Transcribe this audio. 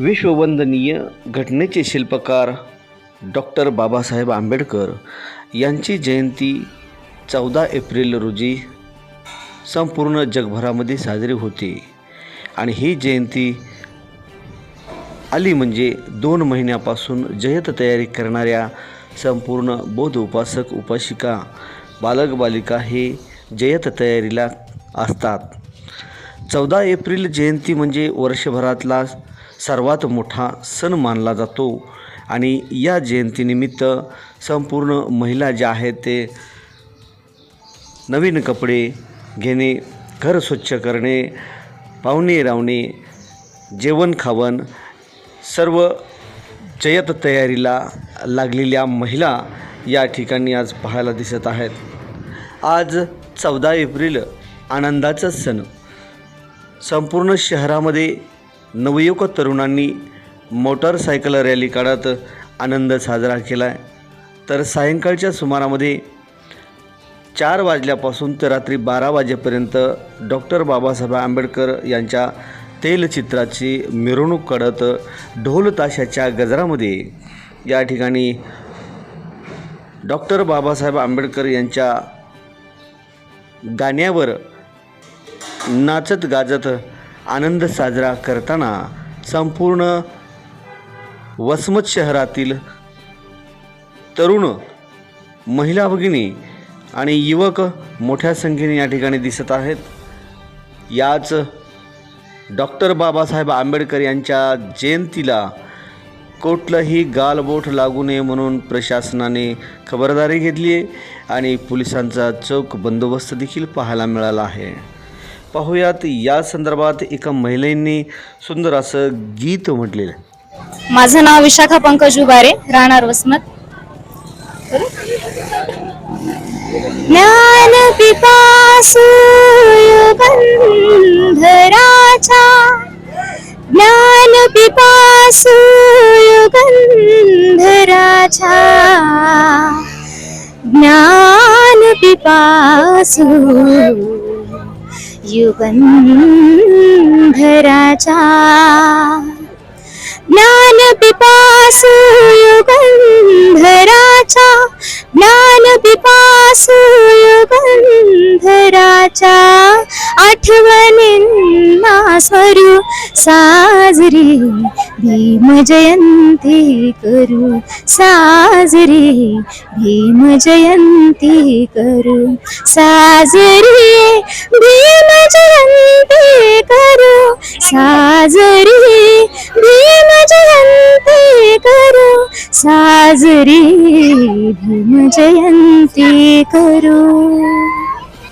विश्ववंदनीय घटनेचे शिल्पकार डॉक्टर बाबासाहेब आंबेडकर यांची जयंती चौदा एप्रिल रोजी संपूर्ण जगभरामध्ये साजरी होते. आणि ही जयंती आली म्हणजे दोन महिन्यापासून जयत तयारी करणाऱ्या संपूर्ण बौद्ध उपासक उपासिका बालक बालिका हे जयत तयारीला असतात. चौदा एप्रिल जयंती म्हणजे वर्षभरातला सर्वात मोठा सण मानला जातो. आणि या जयंतीनिमित्त संपूर्ण महिला ज्या आहेत ते नवीन कपडे घेणे घर स्वच्छ करणे पाहुणे रावणे जेवण खावण सर्व जयत तयारीला लागलेल्या महिला या ठिकाणी आज पाहायला दिसत आहेत. आज चौदा एप्रिल आनंदाचा सण. संपूर्ण शहरामध्ये नवयुवक तरुणांनी मोटारसायकल रॅली काढत आनंद साजरा केला. आहे तर सायंकाळच्या सुमारामध्ये चार वाजल्यापासून ते रात्री बारा वाजेपर्यंत डॉक्टर बाबासाहेब आंबेडकर यांच्या तेलचित्राची मिरवणूक काढत ढोल ताशाच्या गजरामध्ये या ठिकाणी डॉक्टर बाबासाहेब आंबेडकर यांच्या गाण्यावर नाचत गाजत आनंद साजरा करताना संपूर्ण वसमत शहरातील तरुण महिला भगिनी आणि युवक मोठ्या संख्येने या ठिकाणी दिसत आहेत. याच डॉक्टर बाबासाहेब आंबेडकर यांच्या जयंतीला कुठलंही गालबोट लागू नये म्हणून प्रशासनाने खबरदारी घेतली आहे आणि पोलिसांचा चोख बंदोबस्त देखील पाहायला मिळाला आहे. पाहूयात या संदर्भात एका महिलेने सुंदर असं गीत म्हटलेलं आहे. माझं नाव विशाखा पंकज उबारे राहणार वसमत. ज्ञान पिपासू युगंधराचा ज्ञान पिपासू युगंधराचा ज्ञान पिपासू युगंधराचा. ज्ञान पिपासू युगंधराचा. ज्ञान पिपासू युगंधराचा आठवणींना स्वरू साजरी भीम जयंती करू. साजरी भीम जयंती करू. साजरी भीम जयंती करू. साजरी भीम जयंती करू. साजरी भीम जयंती करू.